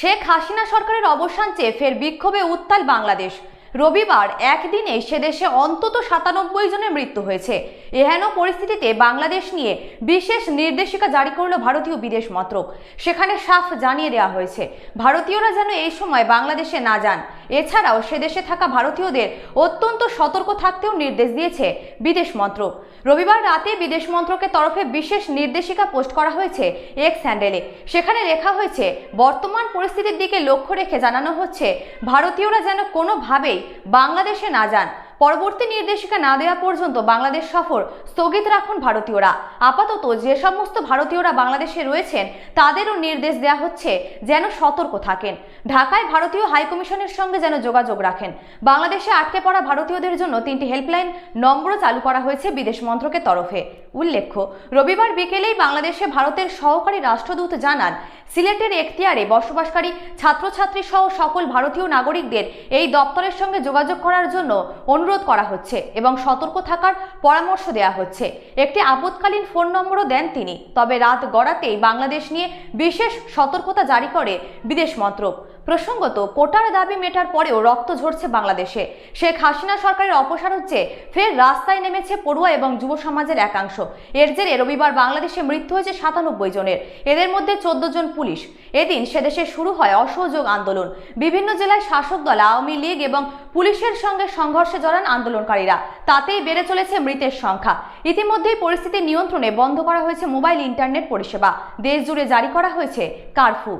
শেখ হাসিনা সরকারের অবসান চেয়ে ফের বিক্ষোভে উত্তাল বাংলাদেশ। রবিবার একদিনে সে দেশে অন্তত সাতানব্বই জনের মৃত্যু হয়েছে। এহেন পরিস্থিতিতে বাংলাদেশ নিয়ে বিশেষ নির্দেশিকা জারি করল ভারতীয় বিদেশ মন্ত্রক। সেখানে সাফ জানিয়ে দেওয়া হয়েছে, ভারতীয়রা যেন এই সময় বাংলাদেশে না যান। এছাড়াও সেদেশে থাকা ভারতীয়দের অত্যন্ত সতর্ক থাকতেও নির্দেশ দিয়েছে বিদেশ মন্ত্রক। রবিবার রাতে বিদেশ মন্ত্রকের তরফে বিশেষ নির্দেশিকা পোস্ট করা হয়েছে এক্স হ্যান্ডেলে সেখানে লেখা হয়েছে, বর্তমান পরিস্থিতির দিকে লক্ষ্য রেখে জানানো হচ্ছে, ভারতীয়রা যেন কোনোভাবেই বাংলাদেশে না যান। পরবর্তী নির্দেশিকা না দেওয়া পর্যন্ত বাংলাদেশ সফর স্থগিত রাখুন ভারতীয়রা। আপাতত যে সমস্ত ভারতীয়রা বাংলাদেশে রয়েছেন, তাদেরও নির্দেশ দেওয়া হচ্ছে যেন সতর্ক থাকেন। ঢাকায় ভারতীয় হাইকমিশনের সঙ্গে যেন যোগাযোগ রাখেন। বাংলাদেশে আটকে পড়া ভারতীয়দের জন্য তিনটি হেল্পলাইন নম্বরও চালু করা হয়েছে বিদেশ মন্ত্রকের তরফে। উল্লেখ্য, রবিবার বিকেলেই বাংলাদেশে ভারতের সহকারী রাষ্ট্রদূত জানান, সিলেটের এখতিয়ারে বসবাসকারী ছাত্রছাত্রী সহ সকল ভারতীয় নাগরিকদের এই দপ্তরের সঙ্গে যোগাযোগ করার জন্য অনুরোধ করা হচ্ছে এবং সতর্ক থাকার পরামর্শ দেওয়া হচ্ছে। একটি আপৎকালীন ফোন নম্বরও দেন তিনি। তবে রাত গড়াতেই বাংলাদেশ নিয়ে বিশেষ সতর্কতা জারি করে বিদেশ মন্ত্রক। প্রসঙ্গত, কোটার দাবি মেটার পরেও রক্ত ঝরছে বাংলাদেশে। শেখ হাসিনা সরকারের অপসার হচ্ছে ফের রাস্তায় নেমেছে পড়ুয়া এবং যুব সমাজের একাংশ। এর জেরে রবিবার বাংলাদেশে মৃত্যু হয়েছে সাতানব্বই জনের। এদের মধ্যে চোদ্দ জন পুলিশ। এদিন সেদেশে শুরু হয় অসহযোগ আন্দোলন। বিভিন্ন জেলায় শাসক দল, আওয়ামী লীগ এবং পুলিশের সঙ্গে সংঘর্ষে জড়ান আন্দোলনকারীরা। তাতেই বেড়ে চলেছে মৃতের সংখ্যা। ইতিমধ্যেই পরিস্থিতি নিয়ন্ত্রণে বন্ধ করা হয়েছে মোবাইল ইন্টারনেট পরিষেবা। দেশ জুড়ে জারি করা হয়েছে কারফিউ